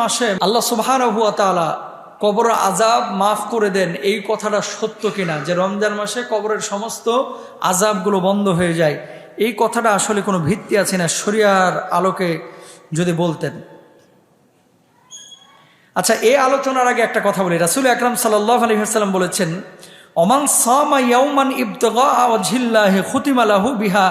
মাসে আল্লাহ সুবহান হুয়া তালা কবর আজাব মাফ করে দেন, এই কথাটা সত্য কিনা? যে রমজান মাসে কবরের সমস্ত আজাবগুলো বন্ধ হয়ে যায়, এই কথাটা আসলে কোনো ভিত্তি আছে না? শরিয়ার আলোকে যদি বলতেন। আচ্ছা এই আলোচনার আগে একটা কথা বলি। রাসুল আকরাম সাল্লাহ আলহিহাল্লাম বলেছেন অমান সামা ইয়াউমান ইবতগা ঝিল্লাহে খুতিমালাহু বিহা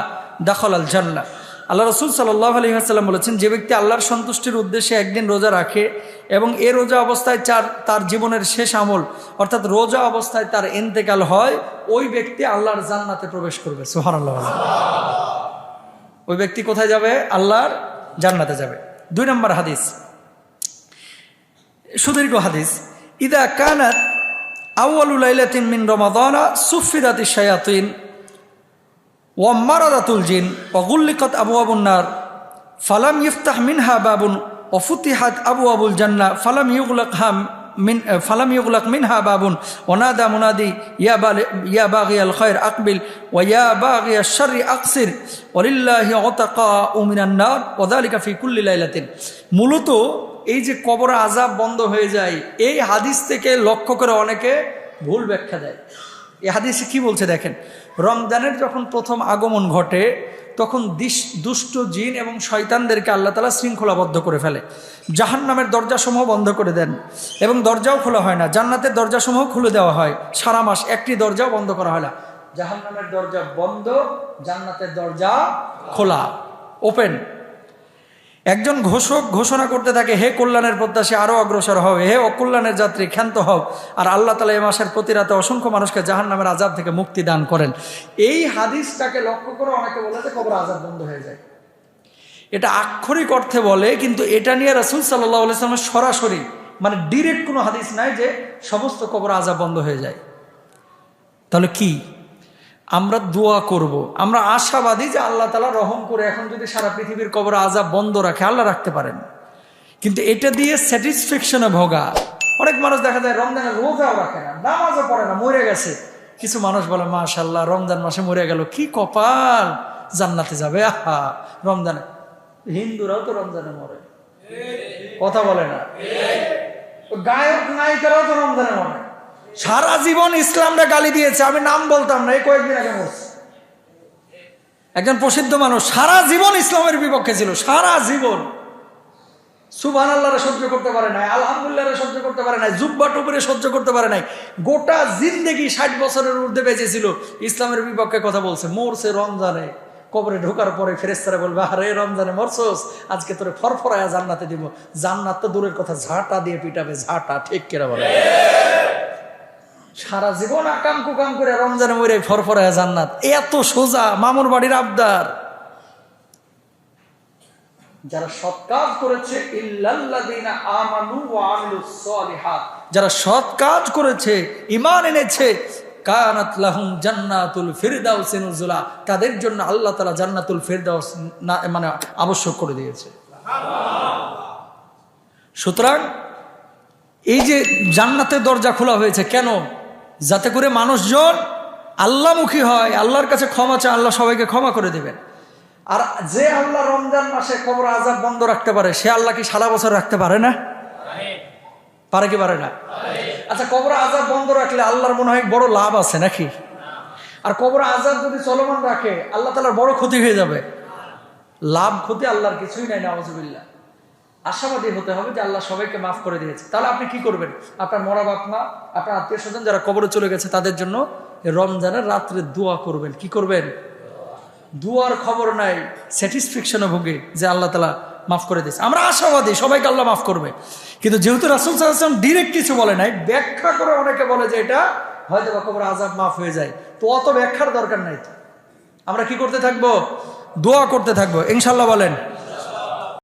দাখল আল জান্না আল্লাহ রসুল সাল্লাহ আলহিহাল্লাম বলেছেন, যে ব্যক্তি আল্লাহর সন্তুষ্টির উদ্দেশ্যে একদিন রোজা রাখে এবং এ রোজা অবস্থায় চার, তার জীবনের শেষ আমল, অর্থাৎ রোজা অবস্থায় তার এন্তেকাল হয়, ওই ব্যক্তি আল্লাহর জান্নাতে প্রবেশ করবে। সোহান আল্লাহ ওই ব্যক্তি কোথায় যাবে? আল্লাহর জান্নাতে যাবে। দুই নম্বর হাদিস। সুদীর্ঘ হাদিস। ইদা কানাত আউয়ালুলাইলাতিন মিন রমাদানা সুফিদাতি শায়াতিন। ওয়াম্মারাদাতুল জিন ওগুল্লিকত আবু আবুন্নার ফালাম ইফতাহ মিনহা বাবুন ওফুতিহাত আবু আবুল জান্না, ফালাম ইউগলাক হাম মিন ফালাম ইউগলাক মিনহা বাবুন ওনাদা মুনাদি, ইয়া বা ইয়া বাগিয়াল খৈর আকবিল ও ইয়া বাগিয়া শর্রি আকসির ওলিল্লাহি ওতাকা উমিনান্নার ওদালিকা ফি কুল্লি লাইলাতিন। মূলত এই যে কবর আজাব বন্ধ হয়ে যায়, এই হাদিস থেকে লক্ষ্য করে অনেকে ভুল ব্যাখ্যা দেয়। এই হাদিসে কি বলছে দেখেন? রমজানের যখন প্রথম আগমন ঘটে, তখন দুষ্ট জিন এবং শয়তানদেরকে আল্লাহ তালা শৃঙ্খলাবদ্ধ করে ফেলে। জাহান নামের দরজাসমূহ বন্ধ করে দেন এবং দরজাও খোলা হয় না। জান্নাতের দরজাসমূহ খুলে দেওয়া হয়। সারা মাস একটি দরজাও বন্ধ করা হয় না। জাহান নামের দরজা বন্ধ, জান্নাতের দরজা খোলা। ওপেন একজন ঘোষক ঘোষণা করতে থাকে, হে কল্যাণের প্রত্যাশী আরও অগ্রসর হও। হে অকল্যাণের যাত্রী, ক্ষান্ত হও। আর আল্লাহ তালা এ মাসের প্রতি রাতে অসংখ্য মানুষকে জাহান নামের আজাব থেকে মুক্তি দান করেন। এই হাদিসটাকে লক্ষ্য করে অনেকে বলে যে কবর আজাব বন্ধ হয়ে যায়। এটা আক্ষরিক অর্থে বলে, কিন্তু এটা নিয়ে রাসুল সাল্লাহ আলাইসলামের সরাসরি মানে ডিরেক্ট কোনো হাদিস নাই যে সমস্ত কবর আজাব বন্ধ হয়ে যায়। তাহলে কি? আমরা দোয়া করব। আমরা আশাবাদী যে আল্লাহ তালা রহম করে এখন যদি সারা পৃথিবীর কবর আজাব বন্ধ রাখে আল্লাহ রাখতে পারেন। কিন্তু এটা দিয়ে স্যাটিসফ্যাকশনে ভোগা। অনেক মানুষ দেখা যায় রমজানের রোজাও রাখে না নামাজও পড়ে না মরে গেছে। কিছু মানুষ বলে মাশাল্লাহ রমজান মাসে মরে গেল কি কপাল! জান্নাতে যাবে আহা রমজানে হিন্দুরাও তো রমজানে মরে। কথা বলে না। গায়ক নায়িকারাও তো রমজানে মরে। সারা জীবন ইসলামরা গালি দিয়েছে, আমি নাম বলতাম না, এই কয়েকদিন আগে একজন প্রসিদ্ধ মানুষ, সারা জীবন ইসলামের বিপক্ষে ছিল, সারা জীবন। সুবান আল্লাহরে সহ্য করতে পারে নাই আলহামদুল্লাহরে সহ্য করতে পারে নাই, জুব্বা টুপুরে সহ্য করতে পারে নাই, গোটা জিন্দেগি ষাট বছরের ঊর্ধ্বে বেঁচেছিল ইসলামের বিপক্ষে কথা বলছে, মরছে রমজানে। কবরে ঢোকার পরে ফেরেস্তারা বলবে, আরে রমজানে মরছোস, আজকে তোরে ফরফরায়া জান্নাতে দিব। জান্নাত তো দূরের কথা, ঝাঁটা দিয়ে পিটাবে, ঝাঁটা, ঠিক কেরা বলে? সারা জীবন আকাম কুকাম করে রমজানে মরে ফরফরায় জান্নাত। এত সোজা, মামুর বাড়ির আবদার। যারা সৎ কাজ করেছে যারা সৎ কাজ করেছে ইমান এনেছে, কানাত লাহুম জান্নাতুল ফিরদাউস নুজুলা। তাদের জন্য আল্লাহ তাআলা জান্নাতুল ফিরদাউস মানে আবশ্যক করে দিয়েছে। সুতরাং এই যে জান্নাতের দরজা খোলা হয়েছে, কেন? যাতে করে মানুষজন আল্লাহমুখী হয়, আল্লাহর কাছে ক্ষমা চায়, আল্লাহ সবাইকে ক্ষমা করে দেবেন। আর যে আল্লাহ রমজান মাসে কবর আজাব বন্ধ রাখতে পারে, সে আল্লাহ কি সারা বছর রাখতে পারে না? পারে কি পারে না? আচ্ছা কবর আজাব বন্ধ রাখলে আল্লাহর মনে হয় বড় লাভ আছে নাকি? আর কবর আজাব যদি চলমান রাখে, আল্লাহ তালার বড় ক্ষতি হয়ে যাবে। লাভ, ক্ষতি আল্লাহর কিছুই নাই নওয়াজবিল্লা আশাবাদী হতে হবে যে আল্লাহ সবাইকে মাফ করে দিয়েছে। তাহলে আপনি কি করবেন? আপনার মরা বাপ মা, আপনার আত্মীয় স্বজন যারা কবরে চলে গেছে, তাদের জন্য রমজানের রাত্রে দোয়া করবেন। কি করবেন? দুয়ার খবর নাই স্যাটিসফ্যাকশনে ভোগে যে আল্লাহ তালা মাফ করে দিয়েছে। আমরা আশাবাদী, সবাইকে আল্লাহ মাফ করবে। কিন্তু যেহেতু রাসুল সাল্লাম ডিরেক্ট কিছু বলে নাই, ব্যাখ্যা করে অনেকে বলে যে এটা হয়তো বা কবর আজাব মাফ হয়ে যায়। তো অত ব্যাখ্যার দরকার নাই আমরা কি করতে থাকব? দোয়া করতে থাকব। ইনশাল্লাহ বলেন